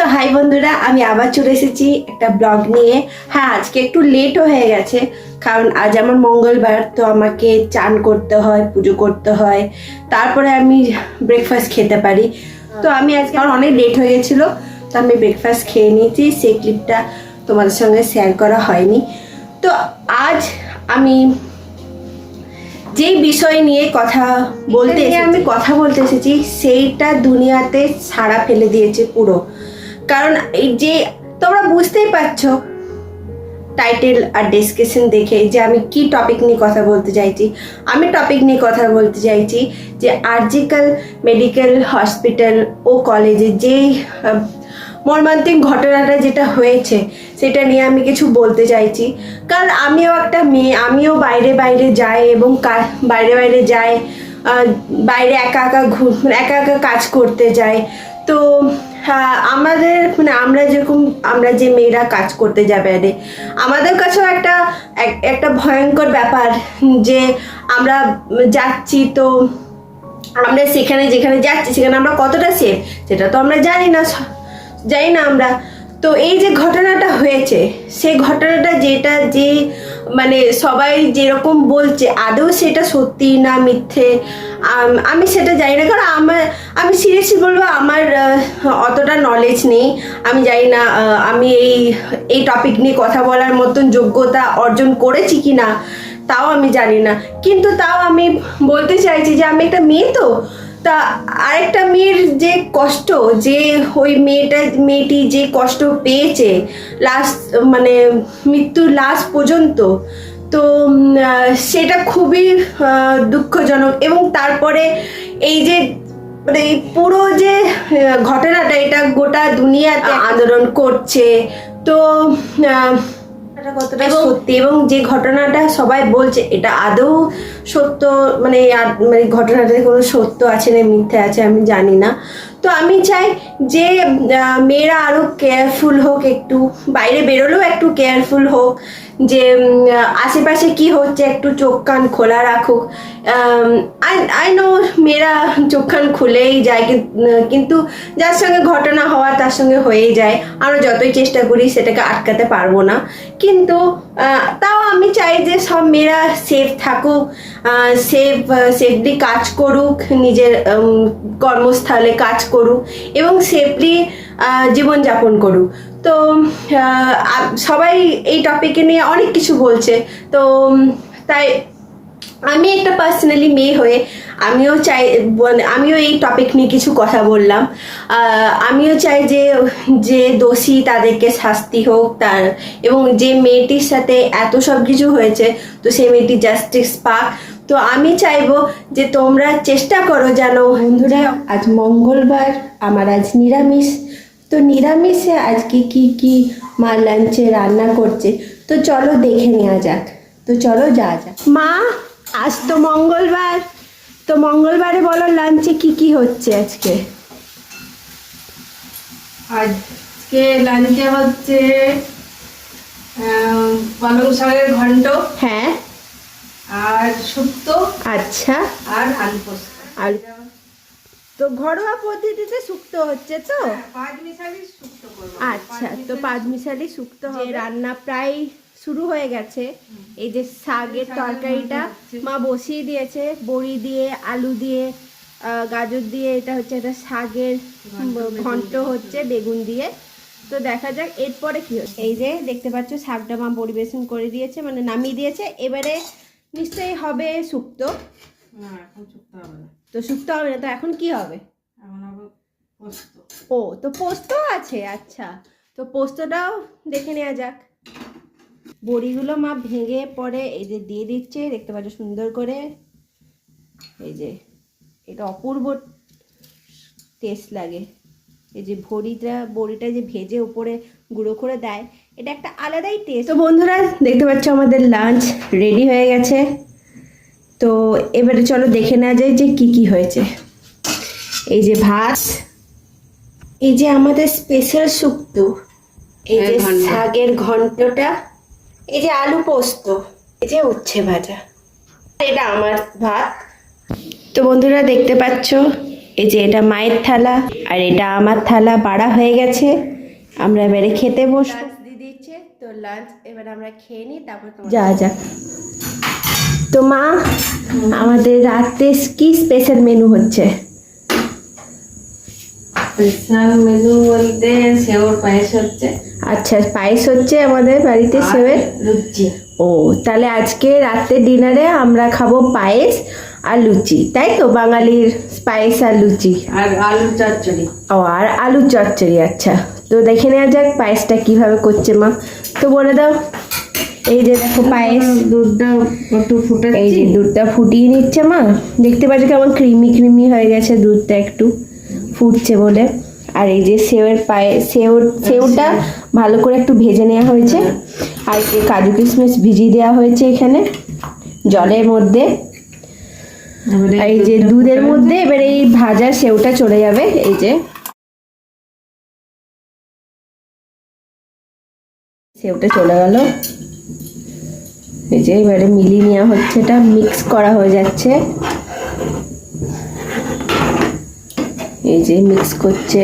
তো হাই বন্ধুরা আমি আবার চলে এসেছি একটা ব্লগ নিয়ে। হ্যাঁ আজকে একটু লেটও হয়ে গেছে কারণ আজ আমার মঙ্গলবার তো আমাকে চান করতে হয় পুজো করতে হয় তারপরে আমি ব্রেকফাস্ট খেতে পারি। তো আমি আজকে আমার অনেক লেট হয়ে গেছিল তো আমি ব্রেকফাস্ট খেয়ে নিয়েছি সেই ক্লিপটা তোমাদের সঙ্গে শেয়ার করা হয়নি। তো আজ আমি যেই বিষয় নিয়ে কথা বলতে আমি কথা বলতে এসেছি সেইটা দুনিয়াতে সাড়া ফেলে দিয়েছে পুরো। কারণ এই যে তোমরা বুঝতেই পারছ টাইটেল আর ডেসক্রিপশন দেখে যে আমি কি টপিক নিয়ে কথা বলতে চাইছি। আমি টপিক নিয়ে কথা বলতে চাইছি যে আর্জিক্যাল মেডিকেল হসপিটাল ও কলেজে যেই মর্মান্তিক ঘটনাটা যেটা হয়েছে, সেটা নিয়ে আমি কিছু বলতে চাইছি। কারণ আমিও একটা মেয়ে, আমিও বাইরে বাইরে যাই এবং বাইরে বাইরে যাই বাইরে একা একা ঘু- মানে একা একা কাজ করতে যাই। তো আমাদের মানে আমরা যেরকম, আমরা যে মেয়েরা কাজ করতে যাবে আরে আমাদের কাছেও একটা একটা ভয়ঙ্কর ব্যাপার যে আমরা যাচ্ছি তো, আমরা সেখানে যেখানে যাচ্ছি, সেখানে আমরা কতটা সেফ সেটা তো আমরা জানি না জানি না আমরা। তো এই যে ঘটনাটা হয়েছে, সেই ঘটনাটা যেটা যে মানে সবাই যেরকম বলছে, আদৌ সেটা সত্যি না মিথ্যে? আমি সেটা জানি না, কারণ আমার আমি সিরিয়াসলি বলব আমার অতটা নলেজ নেই। আমি জানি না আমি এই এই টপিক নিয়ে কথা বলার মতন যোগ্যতা অর্জন করেছি কি না তাও আমি জানি না। কিন্তু তাও আমি বলতে চাইছি যে আমি একটা মেয়ে তো তা আরেকটা মেয়ের যে কষ্ট যে ওই মেয়েটা মেয়েটি যে কষ্ট পেয়েছে লাস্ট মানে মৃত্যুর লাস্ট পর্যন্ত তো সেটা খুবই দুঃখজনক এবং তারপরে এই যে মানে এই পুরো যে ঘটনাটা এটা গোটা দুনিয়াতে আন্দোলন করছে। তো কতটা সত্যি? এবং যে ঘটনাটা সবাই বলছে এটা আদৌ সত্য? মানে মানে ঘটনাটাতে কোনো সত্য আছে না মিথ্যে আছে আমি জানি না। তো আমি চাই যে মেয়েরা আরও কেয়ারফুল হোক একটু বাইরে বেরোলেও একটু কেয়ারফুল হোক। যে আশেপাশে কি হচ্ছে একটু চোখ কান খোলা রাখুক। আই নো মেয়েরা চোখ কান খুলেই যায় কিন্তু যার সঙ্গে ঘটনা হওয়া তার সঙ্গে হয়েই যায়। আমরা যতই চেষ্টা করি সেটাকে আটকাতে পারব না। কিন্তু তাও আমি চাই যে সব মেয়েরা সেফ থাকুক সেফ সেফলি কাজ করুক, নিজের কর্মস্থলে কাজ করুক এবং সেফলি জীবনযাপন করুক। তো সবাই এই টপিকে নিয়ে অনেক কিছু বলছে। তো তাই আমি একটা পার্সোনালি মেয়ে হয়ে আমিও চাই মানে আমিও এই টপিক নিয়ে কিছু কথা বললাম। আমিও চাই যে যে দোষী তাদেরকে শাস্তি হোক তার, এবং যে মেয়েটির সাথে এত সব কিছু হয়েছে, তো সেই মেয়েটি জাস্টিস পাক। তো আমি চাইব যে তোমরা চেষ্টা করো যেন, বন্ধুরা, আজ মঙ্গলবার, আমার আজ নিরামিষ। তো নিরামিষে আজকে কি কি মা লাঞ্চে রান্না করছে? তো চলো দেখে নেওয়া যাক। তো চলো যা যাক। মা আজ তো মঙ্গলবার। তো মঙ্গলবারে বলো লাঞ্চে কি কি হচ্ছে আজকে? আজকে লাঞ্চে হচ্ছে পালং শাকের ঘন্ট। হ্যাঁ। আর শুক্তো। আচ্ছা। আর আলু পোস্ত। আর তো ঘরোয়া পদ্ধতিতে শুক্ত হচ্ছে তো? করব। আচ্ছা তো পাঁচ মিশালি শুক্তো হবে। রান্না প্রায় শুরু হয়ে গেছে। এই যে শাকের তরকারিটা মা বসিয়ে দিয়েছে বড়ি দিয়ে আলু দিয়ে গাজর দিয়ে এটা হচ্ছে একটা শাকের ঘন্ট হচ্ছে বেগুন দিয়ে। তো দেখা যাক এরপরে কি হচ্ছে। এই যে দেখতে পাচ্ছ শাকটা মা পরিবেশন করে দিয়েছে মানে নামিয়ে দিয়েছে। এবারে নিশ্চয়ই হবে শুক্তো। না এখন শুক্তো হবে না। তো শুক্তো হবে না তো এখন কি হবে? ও তো পোস্ত আছে আচ্ছা। তো পোস্তটাও দেখে নেওয়া যাক। বড়িগুলো মা ভেঙে পরে এই যে দিয়ে দিচ্ছে দেখতে পাচ্ছ সুন্দর করে। এই যে এটা অপূর্ব টেস্ট লাগে। এই যে ভড়িটা বড়িটা যে ভেজে উপরে গুঁড়ো করে দেয় এটা একটা আলাদাই টেস্ট তো বন্ধুরা দেখতে পাচ্ছ আমাদের লাঞ্চ রেডি হয়ে গেছে। তো এবারে চলো দেখে নেওয়া যায় যে কি কি হয়েছে। এই যে ভাত এই যে আমাদের স্পেশাল শুক্তো এই যে হ্যাঁ। শাকের ঘন্টটা এই যে আলু পোস্ত এই যে উচ্ছে ভাজা এটা আমার ভাত। তো বন্ধুরা দেখতে পাচ্ছ এই যে এটা মায়ের থালা আর এটা আমার থালা বাড়া হয়ে গেছে। আমরা এবারে খেতে বসবো। দিচ্ছে তো লাঞ্চ এবার আমরা খেয়ে নিই তারপর যা যা। তো মা আমাদের রাতে কি স্পেশাল মেনু হচ্ছে? স্পেশাল মেনু বলতে সেওর পায়েস হচ্ছে। আচ্ছা পায়েস হচ্ছে আমাদের বাড়িতে সেবের লুচি। ও তাহলে আজকে রাতে ডিনারে আমরা খাব পায়েস আর লুচি তাই তো? বাঙালির পায়েস আর লুচি। আর আলু চচ্চড়ি। ও আর আলুর চচ্চড়ি আচ্ছা। তো দেখে নেওয়া যাক পায়েসটা কীভাবে করছে মা। তো বলে দাও। এই যে দেখো পায়েস। দুধটা একটু ফুটে এই যে দুধটা ফুটিয়ে নিচ্ছে মা। দেখতে পাচ্ছ কেমন ক্রিমি ক্রিমি হয়ে গেছে দুধটা একটু। ফুটছে বলে। আর এই যে সেওয়ের পায়ে সেও সেওটা ভালো করে একটু ভেজে নেওয়া হয়েছে। আর এই কাজু কিশমিশ ভিজিয়ে দেওয়া হয়েছে এখানে। জলের মধ্যে। এই যে দুধের মধ্যে এবার এই ভাজা সেওটা চলে যাবে। এই যে সেওটা চলে গেল। এই যে এবারে মিলিয়ে নেওয়া হচ্ছে, এটা মিক্স করা হয়ে যাচ্ছে। এই যে মিক্স করছে।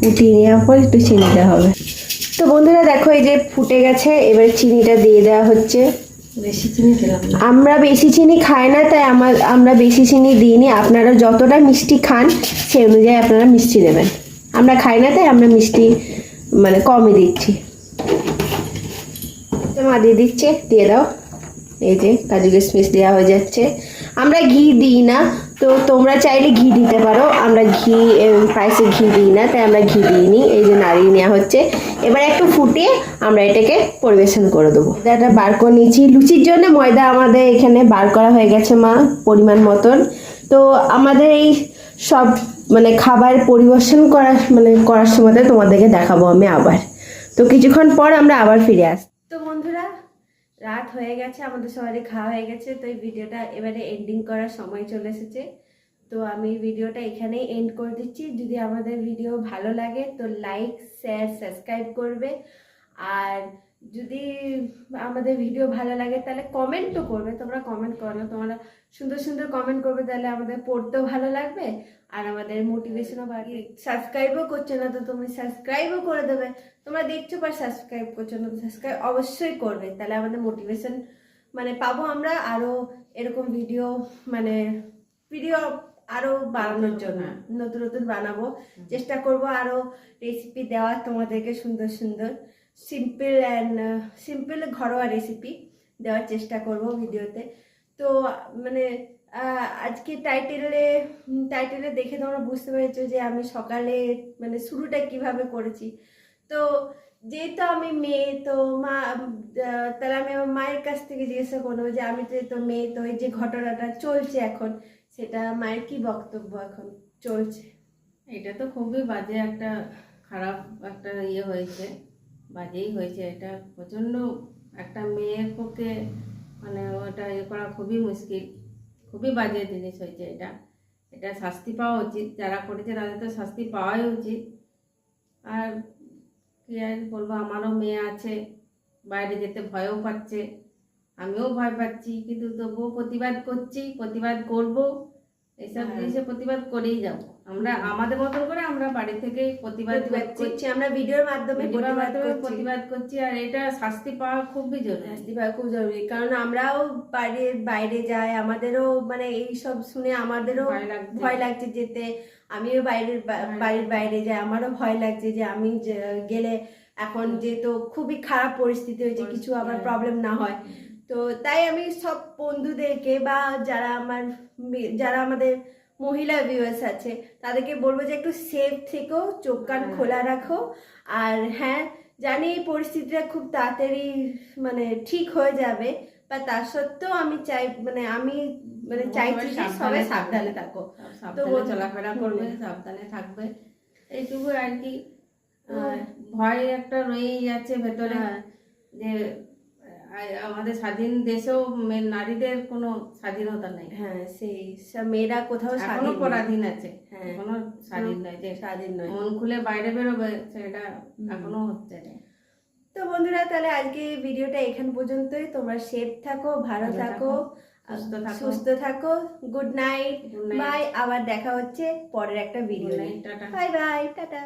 ফুটিয়ে নেওয়ার পর একটু চিনি দেওয়া হবে। তো বন্ধুরা দেখো, এই যে ফুটে গেছে, এবার চিনিটা দিয়ে দেওয়া হচ্ছে। আমরা বেশি চিনি খাই না, তাই আমার, আমরা বেশি চিনি দিইনি। আপনারা যতটা মিষ্টি খান, সেই অনুযায়ী আপনারা মিষ্টি দেবেন। আমরা খাই না, তাই আমরা মিষ্টি মানে কমই দিচ্ছি। মা দিয়ে দিচ্ছে, দিয়ে দাও। এই যে, কাজু কিশমিশ দেওয়া হয়ে যাচ্ছে। আমরা ঘি দিই না, তো তোমরা চাইলে ঘি দিতে পারো। আমরা ঘি পায়েসে ঘি দিই না, তাই আমরা ঘি দিইনি। এই যে নাড়িয়ে নেওয়া হচ্ছে। এবার একটু ফুটিয়ে আমরা এটাকে পরিবেশন করে দেবো। এটা বার করে নিয়েছি। লুচির জন্য ময়দা আমাদের এখানে বার করা হয়ে গেছে মা, পরিমাণ মতন। তো আমাদের এই সব মানে খাবার পরিবেশন করার মানে করার সময় তোমাদেরকে দেখাবো আমি আবার। তো কিছুক্ষণ পর আমরা আবার ফিরে আস তো বন্ধুরা, রাত হয়ে গেছে, আমাদের সবারই খাওয়া হয়ে গেছে। তো এই ভিডিওটা এবারে এন্ডিং করার সময় চলে এসেছে। তো আমি ভিডিওটা এখানেই এন্ড করে দিচ্ছি। যদি আমাদের ভিডিও ভালো লাগে তো লাইক শেয়ার সাবস্ক্রাইব করবে। আর যদি আমাদের ভিডিও ভালো লাগে তাহলে কমেন্টও করবে। তোমরা কমেন্ট করো তোমরা সুন্দর সুন্দর কমেন্ট করবে তাহলে আমাদের পড়তেও ভালো লাগবে। আর আমাদের মোটিভেশনও বাড়িয়ে সাবস্ক্রাইবও করছ না তো তুমি সাবস্ক্রাইবও করে দেবে। তোমরা দেখছ বা সাবস্ক্রাইব করছ না সাবস্ক্রাইব অবশ্যই করবে। তাহলে আমাদের মোটিভেশন মানে পাবো আমরা। আরও এরকম ভিডিও মানে ভিডিও আরও বানানোর জন্য নতুন নতুন বানাবো। চেষ্টা করব আরও রেসিপি দেওয়ার তোমাদেরকে সুন্দর সুন্দর সিম্পল অ্যান্ড সিম্পল ঘরোয়া রেসিপি দেওয়ার চেষ্টা করব ভিডিওতে। তো মানে আজকে টাইটেলে টাইটেলে দেখে তোমরা বুঝতে পেরেছ যে আমি সকালে মানে শুরুটা কীভাবে করেছি। তো যেহেতু আমি মেয়ে, তো মা তাহলে আমি আমার মায়ের কাছ থেকে জিজ্ঞাসা করব যে আমি তো মেয়ে, তো এই যে ঘটনাটা চলছে এখন, সেটা মায়ের কি বক্তব্য এখন চলছে? এটা তো খুবই বাজে একটা খারাপ একটা ইয়ে হয়েছে, বাজেই হয়েছে। এটা প্রচণ্ড একটা মেয়ের পক্ষে মানে ওটা ইয়ে করা খুবই মুশকিল, খুবই বাজে জিনিস হয়েছে এটা। এটা শাস্তি পাওয়া উচিত, যারা করেছে তাদের তো শাস্তি পাওয়াই উচিত। আর কি আর বলব, আমারও মেয়ে আছে, বাইরে যেতে ভয়ও পাচ্ছে, আমিও ভয় পাচ্ছি, কিন্তু তবুও প্রতিবাদ করছি, প্রতিবাদ করব। এইসব হ্যাঁ। জিনিসে প্রতিবাদ করেই যাব। আমরা আমাদের মতন করে আমরা বাড়ি থেকে প্রতিবাদ করছি। আমরা ভিডিওর মাধ্যমে প্রতিবাদ করছি। আর এটা শাস্তি পাওয়া খুবই জরুরি শাস্তি পাওয়া খুব জরুরি কারণ আমরাও বাইরে বাইরে যাই আমাদেরও মানে এই সব শুনে আমাদেরও ভয় লাগছে। যেতে। আমিও বাইরের বাড়ির বাইরে যাই আমারও ভয় লাগছে যে আমি গেলে এখন যেহেতু খুবই খারাপ পরিস্থিতি হয়েছে কিছু আবার হ্যাঁ। প্রবলেম না হয়। তো তাই আমি সব বন্ধুদেরকে বা যারা আমার যারা আমাদের মহিলা ভিউয়ার্স আছে তাদেরকে বলব যে একটু সেফ থেকো চোখ কান হ্যাঁ। খোলা রাখো আর হ্যাঁ জানি এই পরিস্থিতিটা খুব তাড়াতাড়ি মানে ঠিক হয়ে যাবে বা তার সত্ত্বেও আমি চাই মানে আমি মানে সবাই চাইছি যে সবাই সাবধানে থাকো সব তো সাবধানে চলাফেরা। করবে সাবধানে থাকবে এইটুকু আর কি হ্যাঁ। ভয় একটা রয়েই যাচ্ছে ভেতরে হ্যাঁ। যে আমাদের স্বাধীন দেশেও নারীদের কোনো স্বাধীনতা নেই। হ্যাঁ সেই মেয়েরা কোথাও এখনও পরাধীন আছে। হ্যাঁ। এখনও স্বাধীন নয় যে স্বাধীন নয়। মন খুলে বাইরে বেরোবে সেটা এখনও হচ্ছে না। তো বন্ধুরা তাহলে আজকে ভিডিওটা এখান পর্যন্তই। তোমরা সেফ থাকো ভালো থাকো সুস্থ থাকো। গুড নাইট বাই আবার দেখা হচ্ছে পরের একটা ভিডিও। Bye bye tata.